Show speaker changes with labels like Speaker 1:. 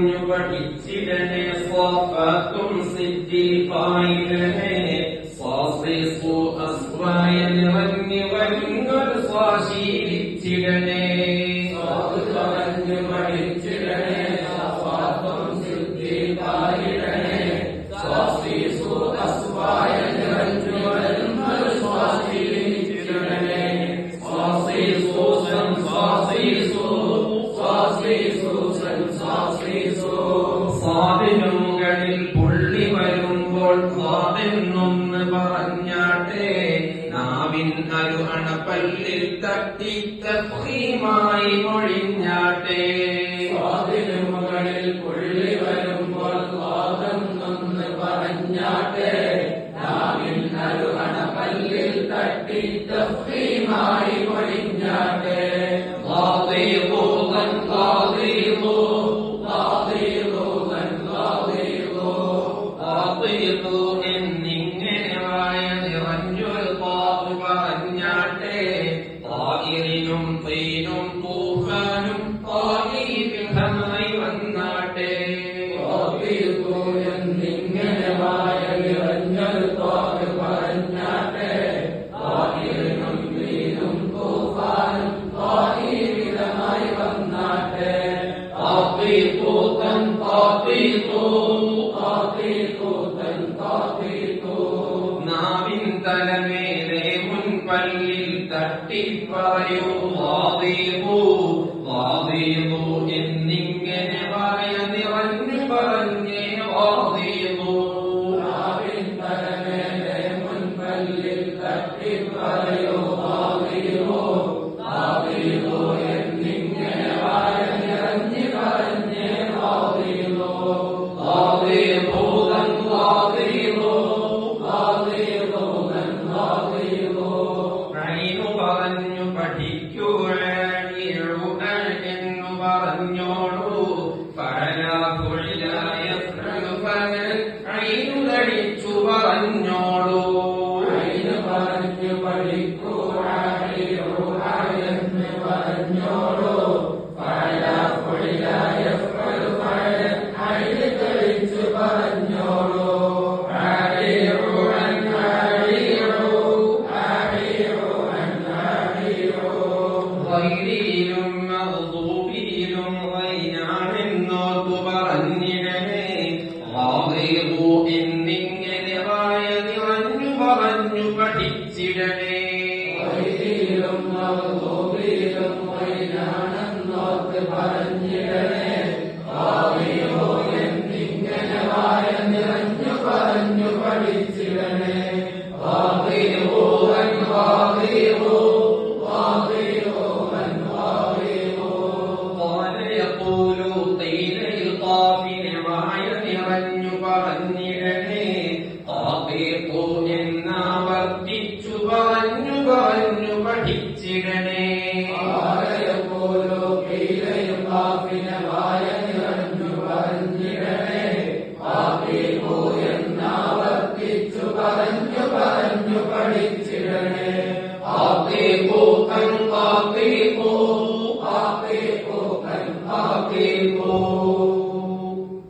Speaker 1: പറഞ്ഞു പഠിച്ചിടനെ സ്വാഫത്തും സിദ്ദീഖായിടനെ സ്വാസിസു അസ്വായ നിറഞ്ഞു വരുങ്ങൾ സ്വാശീലിച്ചിടനെ സ്വാതെന്നൊന്ന് പറഞ്ഞാട്ടെ നാവിൻ അരു അണപ്പല്ലിൽ തട്ടി തഫീമായി മൊഴിഞ്ഞാട്ടെ.
Speaker 2: മുകളിൽ പുള്ളി വരുമ്പോൾ സ്വാദം നൊന്ന് പറഞ്ഞാട്ടെ.
Speaker 1: മഞ്ഞിനും പെയ്നും തൂഫാനും ഭംഗി വന്നാട്ടെ.
Speaker 2: ഇങ്ങനെ വായ നിറഞ്ഞത് തോക്ക് പറഞ്ഞാട്ടെ. വായിലും പെയ്നും തൂഫാനും ഭാഗീരമായി വന്നാട്ടെ. പാപ്പി തൂത്തൻ പാപ്പി തൂ പാപ്പി തൂത്തൻ
Speaker 1: പാപ്പി തൂ. നാവിൻ തലമേ പറയൂ വാതീതു വാതീതു എന്നിങ്ങനെ വായ നിറഞ്ഞു പറഞ്ഞേ
Speaker 2: തലമേലെ മുൻപല്ലിൽ തട്ടി പറയൂ
Speaker 1: മഗ്ദൂബിയിലും വൈനാണെന്നോർത്തു പറഞ്ഞിടനെ എന്നിങ്ങനെ വായ നിറഞ്ഞു പറഞ്ഞു പഠിച്ചിടനെ
Speaker 2: വൈരിയിലും മൗതൂബിയിലും വൈനാണെന്നോർത്ത്
Speaker 1: ഇങ്ങനെ താപേപ്പോ എന്നാവർത്തിച്ചു പറഞ്ഞു പറഞ്ഞു പഠിച്ചിടണേ.